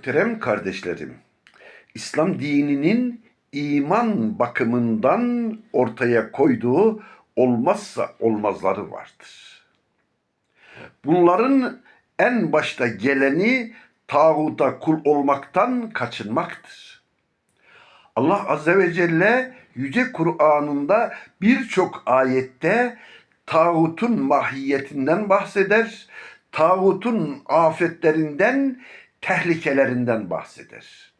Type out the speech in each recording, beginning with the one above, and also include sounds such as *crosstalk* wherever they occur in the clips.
Muhterem kardeşlerim, İslam dininin iman bakımından ortaya koyduğu olmazsa olmazları vardır. Bunların en başta geleni tağuta kul olmaktan kaçınmaktır. Allah Azze ve Celle Yüce Kur'an'ında birçok ayette tağutun mahiyetinden bahseder, tağutun afetlerinden, tehlikelerinden bahseder.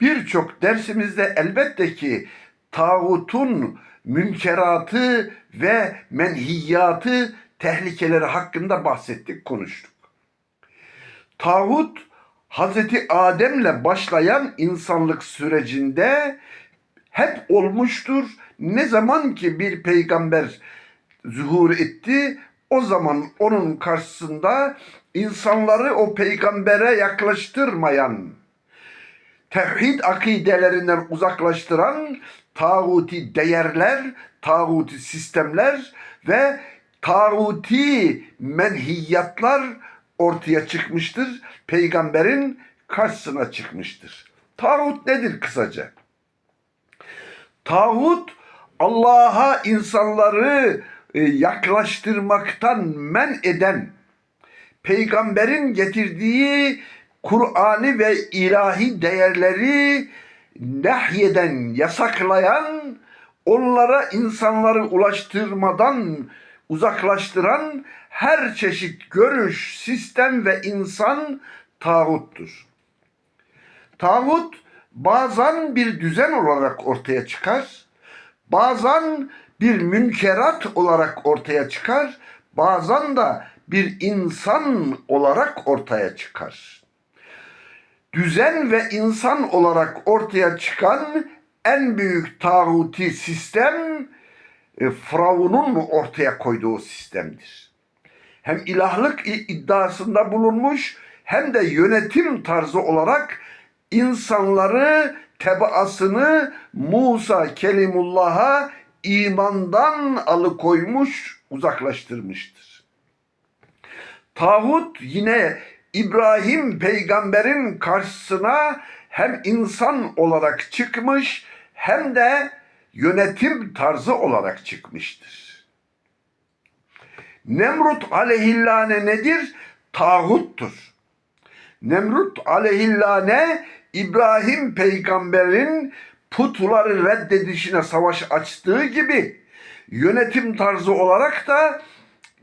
Birçok dersimizde elbette ki tağutun münkeratı ve menhiyatı, tehlikeleri hakkında bahsettik, konuştuk. Tağut Hazreti Adem'le başlayan insanlık sürecinde hep olmuştur. Ne zaman ki bir peygamber zuhur etti, o zaman onun karşısında insanları o peygambere yaklaştırmayan, tevhid akidelerinden uzaklaştıran tağuti değerler, tağuti sistemler ve tağuti menhiyatlar ortaya çıkmıştır. Peygamberin karşısına çıkmıştır. Tağut nedir kısaca? Tağut Allah'a insanları yaklaştırmaktan men eden, peygamberin getirdiği Kur'an'ı ve ilahi değerleri nehyeden, yasaklayan, onlara insanları ulaştırmadan uzaklaştıran her çeşit görüş, sistem ve insan tağuttur. Tağut bazen bir düzen olarak ortaya çıkar, bazen bir münkerat olarak ortaya çıkar, bazen de bir insan olarak ortaya çıkar. Düzen ve insan olarak ortaya çıkan en büyük tağuti sistem e, Firavun'un ortaya koyduğu sistemdir. Hem ilahlık iddiasında bulunmuş hem de yönetim tarzı olarak insanları tebaasını Musa Kelimullah'a imandan alıkoymuş, uzaklaştırmıştır. Tağut yine İbrahim peygamberin karşısına hem insan olarak çıkmış hem de yönetim tarzı olarak çıkmıştır. Nemrut aleyhillâne nedir? Tağuttur. Nemrut aleyhillâne İbrahim peygamberin putları reddedişine savaş açtığı gibi yönetim tarzı olarak da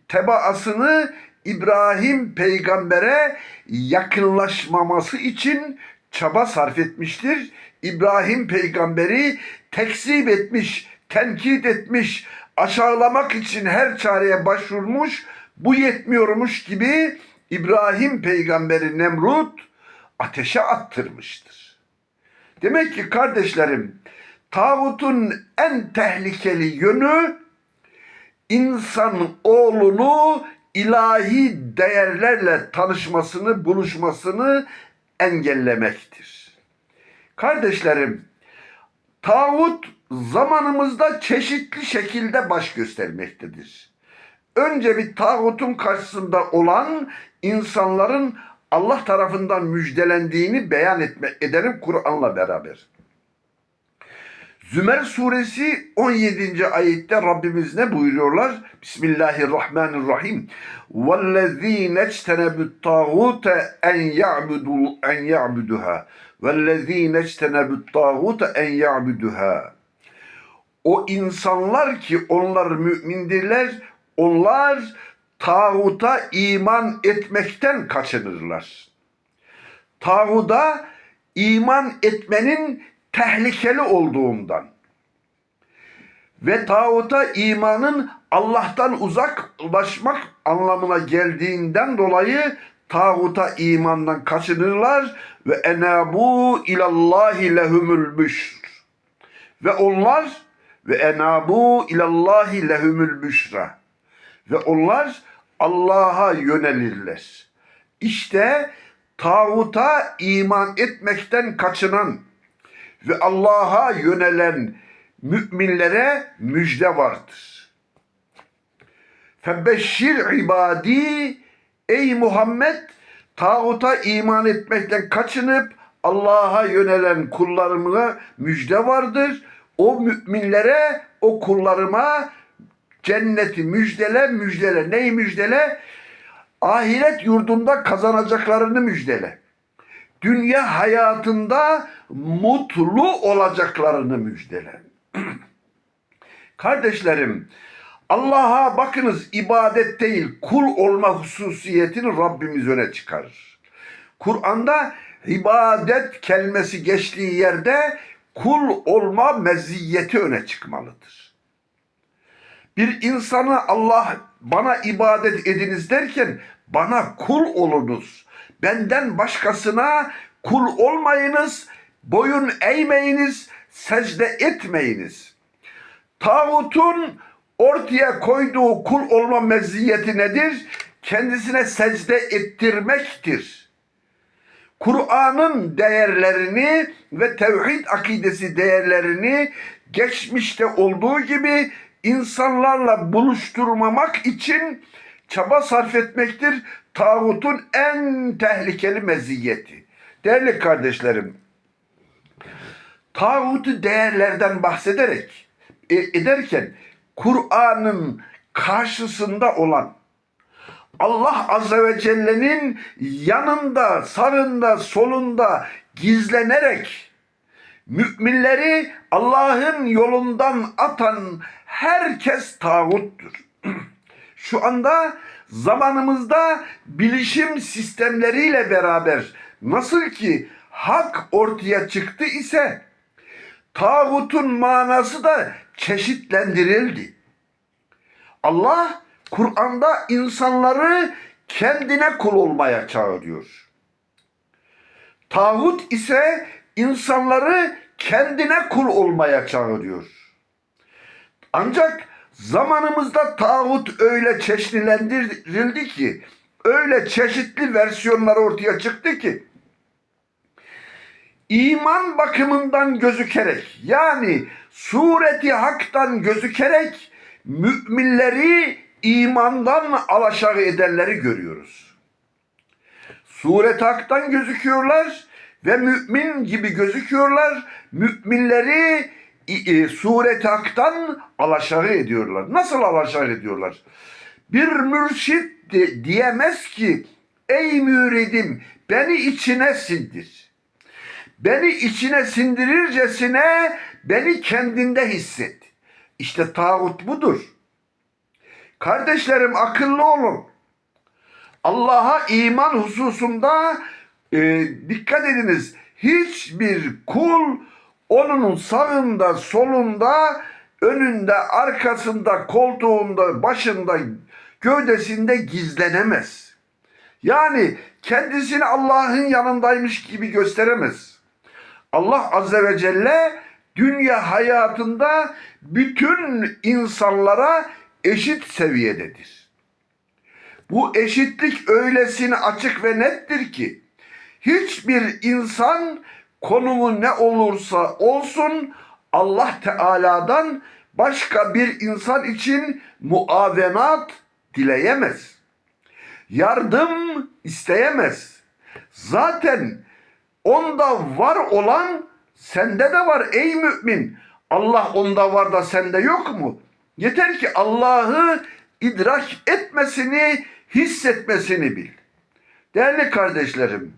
tebaasını İbrahim peygambere yakınlaşmaması için çaba sarf etmiştir. İbrahim peygamberi tekzip etmiş, tenkit etmiş, aşağılamak için her çareye başvurmuş, bu yetmiyormuş gibi İbrahim peygamberi Nemrut ateşe attırmıştır. Demek ki kardeşlerim, tağutun en tehlikeli yönü insan oğlunu ilahi değerlerle tanışmasını, buluşmasını engellemektir. Kardeşlerim, tağut zamanımızda çeşitli şekilde baş göstermektedir. Önce bir tağutun karşısında olan insanların Allah tarafından müjdelendiğini beyan etme, ederim Kur'an'la beraber. Zümer suresi 17. ayette Rabbimiz ne buyuruyorlar? Bismillahirrahmanirrahim. وَالَّذ۪ينَ اجْتَنَبُوا الطَّاغُوتَ اَنْ يَعْبُدُوا اَنْ يَعْبُدُهَا وَالَّذ۪ينَ اجْتَنَبُوا الطَّاغُوتَ اَنْ يَعْبُدُهَا O insanlar ki onlar mümindirler, onlar tağuta iman etmekten kaçınırlar. Tağuda iman etmenin tehlikeli olduğundan ve tağuta imanın Allah'tan uzaklaşmak anlamına geldiğinden dolayı tağuta imandan kaçınırlar ve enabu ilallahi lehumul büşr ve onlar ve enabu ilallahi lehumul büşra ve onlar Allah'a yönelirler. İşte tağuta iman etmekten kaçınan ve Allah'a yönelen müminlere müjde vardır. Febeşşir ibadi ey Muhammed tağuta iman etmekten kaçınıp Allah'a yönelen kullarıma müjde vardır. O müminlere, o kullarıma cenneti müjdele, müjdele. Neyi müjdele? Ahiret yurdunda kazanacaklarını müjdele. Dünya hayatında mutlu olacaklarını müjdele. *clears throat* Kardeşlerim, Allah'a bakınız ibadet değil kul olma hususiyetini Rabbimiz öne çıkarır. Kur'an'da ibadet kelimesi geçtiği yerde kul olma meziyeti öne çıkmalıdır. Bir insana Allah bana ibadet ediniz derken bana kul olunuz. Benden başkasına kul olmayınız, boyun eğmeyiniz, secde etmeyiniz. Tağutun ortaya koyduğu kul olma meziyeti nedir? Kendisine secde ettirmektir. Kur'an'ın değerlerini ve tevhid akidesi değerlerini geçmişte olduğu gibi insanlarla buluşturmamak için çaba sarf etmektir. Tağutun en tehlikeli meziyeti. Değerli kardeşlerim, tağutu değerlerden bahsederek e, ederken Kur'an'ın karşısında olan Allah Azze ve Celle'nin yanında, sağında, solunda gizlenerek müminleri Allah'ın yolundan atan herkes tağuttur. *clears throat* Şu anda zamanımızda bilişim sistemleriyle beraber nasıl ki hak ortaya çıktı ise tağutun manası da çeşitlendirildi. Allah Kur'an'da insanları kendine kul olmaya çağırıyor. Tağut ise insanları kendine kul olmaya çağırıyor. Ancak zamanımızda tağut öyle çeşitlendirildi ki, öyle çeşitli versiyonlar ortaya çıktı ki, iman bakımından gözükerek yani sureti haktan gözükerek müminleri imandan alaşağı edenleri görüyoruz. Suret haktan gözüküyorlar ve mümin gibi gözüküyorlar. Müminleri suret haktan alaşağı ediyorlar. Nasıl alaşağı ediyorlar? Bir mürşit de diyemez ki ey müridim beni içine sindir. Beni içine sindirircesine beni kendinde hisset. İşte tağut budur. Kardeşlerim akıllı olun. Allah'a iman hususunda e, dikkat ediniz. Hiçbir kul onun sağında, solunda, önünde, arkasında, koltuğunda, başında, gövdesinde gizlenemez. Yani kendisini Allah'ın yanındaymış gibi gösteremez. Allah Azze ve Celle dünya hayatında bütün insanlara eşit seviyededir. Bu eşitlik öylesine açık ve nettir ki hiçbir insan konumu ne olursa olsun Allah Teala'dan başka bir insan için muavenat dileyemez. Yardım isteyemez. Zaten onda var olan sende de var ey mümin. Allah onda var da sende yok mu? Yeter ki Allah'ı idrak etmesini, hissetmesini bil. Değerli kardeşlerim,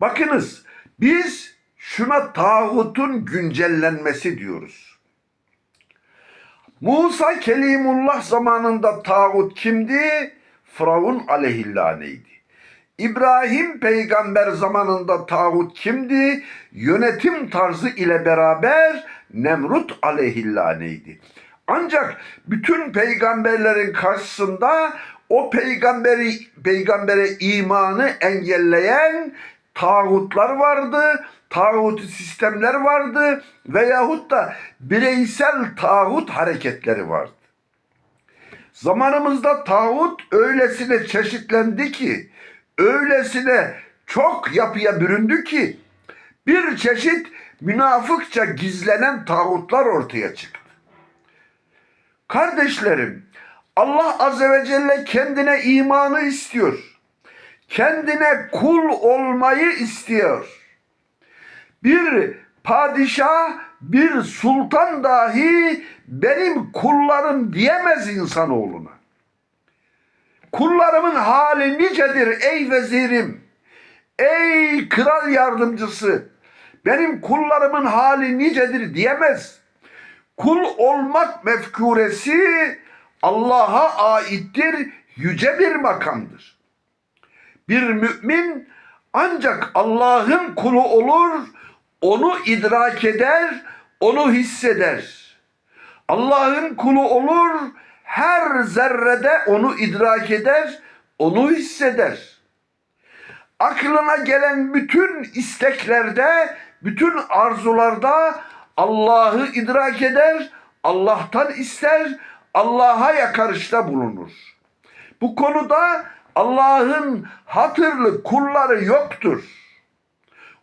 bakınız biz şuna tağutun güncellenmesi diyoruz. Musa Kelimullah zamanında tağut kimdi? Firavun aleyhillaneydi. İbrahim peygamber zamanında tağut kimdi? Yönetim tarzı ile beraber Nemrut aleyhillaneydi. Ancak bütün peygamberlerin karşısında o peygamberi peygambere imanı engelleyen tağutlar vardı, tağut sistemler vardı veyahut da bireysel tağut hareketleri vardı. Zamanımızda tağut öylesine çeşitlendi ki, öylesine çok yapıya büründü ki bir çeşit münafıkça gizlenen tağutlar ortaya çıktı. Kardeşlerim, Allah Azze ve Celle kendine imanı istiyor. Kendine kul olmayı istiyor. Bir padişah, bir sultan dahi benim kullarım diyemez insanoğluna. Kullarımın hali nicedir ey vezirim, ey kral yardımcısı, benim kullarımın hali nicedir diyemez. Kul olmak mefkuresi Allah'a aittir, yüce bir makamdır. Bir mümin ancak Allah'ın kulu olur, onu idrak eder, onu hisseder. Allah'ın kulu olur, her zerrede onu idrak eder, onu hisseder. Aklına gelen bütün isteklerde, bütün arzularda Allah'ı idrak eder, Allah'tan ister, Allah'a yakarışta bulunur. Bu konuda Allah'ın hatırlı kulları yoktur.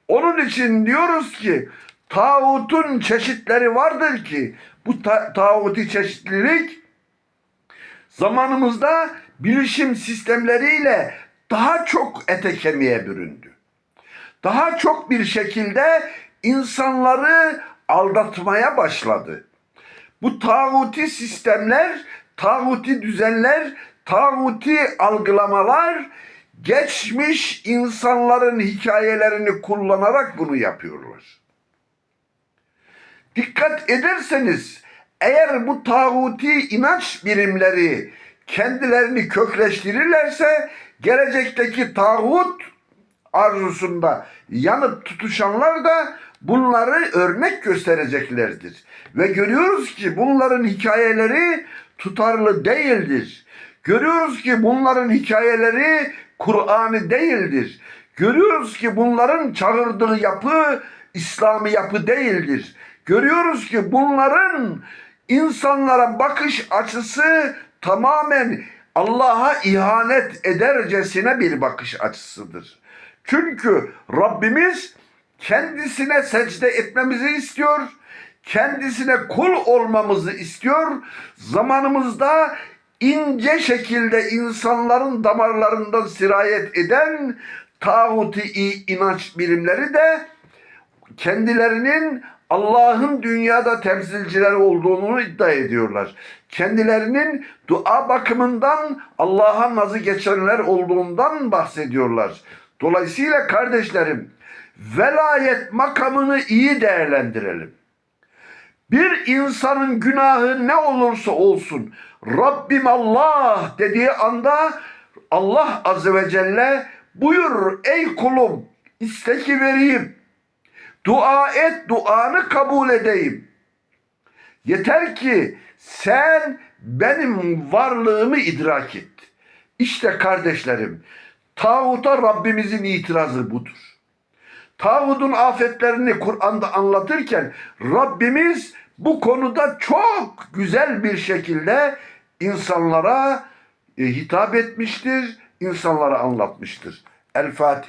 Onun için diyoruz ki tağutun çeşitleri vardır ki bu ta- tağuti çeşitlilik zamanımızda bilişim sistemleriyle daha çok ete kemiğe büründü. Daha çok bir şekilde insanları aldatmaya başladı. Bu tağuti sistemler, tağuti düzenler, tağuti algılamalar geçmiş insanların hikayelerini kullanarak bunu yapıyorlar. Dikkat ederseniz eğer bu tağuti inanç birimleri kendilerini kökleştirirlerse gelecekteki tağut arzusunda yanıp tutuşanlar da bunları örnek göstereceklerdir. Ve görüyoruz ki bunların hikayeleri tutarlı değildir. Görüyoruz ki bunların hikayeleri Kur'an'ı değildir. Görüyoruz ki bunların çağırdığı yapı İslami yapı değildir. Görüyoruz ki bunların insanlara bakış açısı tamamen Allah'a ihanet edercesine bir bakış açısıdır. Çünkü Rabbimiz kendisine secde etmemizi istiyor. Kendisine kul olmamızı istiyor. Zamanımızda ince şekilde insanların damarlarından sirayet eden tağuti inanç birimleri de kendilerinin Allah'ın dünyada temsilcileri olduğunu iddia ediyorlar. Kendilerinin dua bakımından Allah'a nazı geçenler olduğundan bahsediyorlar. Dolayısıyla kardeşlerim velayet makamını iyi değerlendirelim. Bir insanın günahı ne olursa olsun Rabbim Allah dediği anda Allah Azze ve Celle buyur ey kulum isteki vereyim. Dua et duanı kabul edeyim. Yeter ki sen benim varlığımı idrak et. İşte kardeşlerim tağuta Rabbimizin itirazı budur. Tağutun afetlerini Kur'an'da anlatırken Rabbimiz bu konuda çok güzel bir şekilde insanlara e, hitap etmiştir, insanlara anlatmıştır. El Fatiha.